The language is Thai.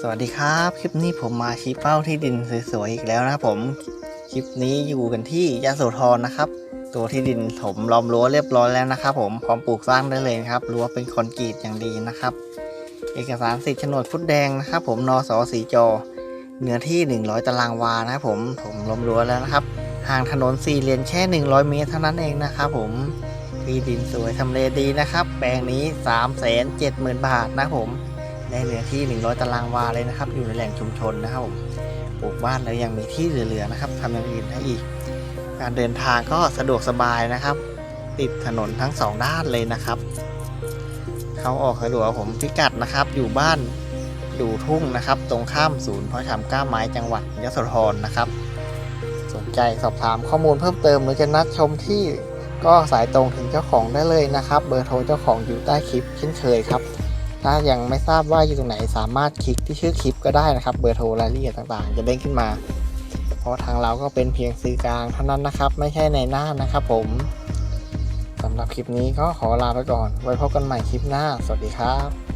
สวัสดีครับ คลิปนี้ผมมาชี้เป้าที่ดินสวยๆอีกแล้วนะครับผม คลิปนี้อยู่กันที่ยะโสธรนะครับ ตัวที่ดินถมล้อมรั้วเรียบร้อยแล้วนะครับ ผมพร้อมปลูกสร้างได้เลยครับรั้วเป็นคอนกรีตอย่างดีนะครับ เอกสารสิทธิ์โฉนดฟุตแดงนะครับ ผมนสสีจอเนื้อที่ 100 ตารางวานะครับผมถมล้อมรั้วแล้วนะครับห่างถนนสี่เลนแค่ 100 เมตรเท่านั้นเองนะครับผมที่ดินสวยทำเลดีนะครับ แปลงนี้ 3 7 0 0 0 0 บาทนะครับผม ได้เนื้อที่ 100 ตารางวาเลยนะครับ อยู่ในแหล่งชุมชนนะครับผมปลูกบ้านแล้วยังมีที่เหลือๆนะครับทำอย่างอื่นได้อีก การเดินทางก็สะดวกสบายนะครับ ติดถนนทั้งสองด้านเลยนะครับ เขาออกสะดวกผมพิกัดนะครับ อยู่บ้านดูทุ่งนะครับ ตรงข้ามศูนย์พาะชำกล้าไม้จังหวัดยโสธรนะครับ สนใจสอบถามข้อมูลเพิ่มเติมหรือจะนัดชมที่ก็สายตรงถึงเจ้าของได้เลยนะครับ เบอร์โทรเจ้าของอยู่ใต้คลิปเช่นเคยครับ ถ้ายังไม่ทราบว่าอยู่ตรงไหนสามารถคลิกที่ชื่อคลิปก็ได้นะครับ เบอร์โทรรายละเอียดต่างๆ จะเด้งขึ้นมา เพราะทางเราก็เป็นเพียงสื่อกลางเท่านั้นนะครับ ไม่ใช่ในหน้านะครับผมสำหรับคลิปนี้ก็ขอลาไปก่อน ไว้พบกันใหม่คลิปหน้า สวัสดีครับ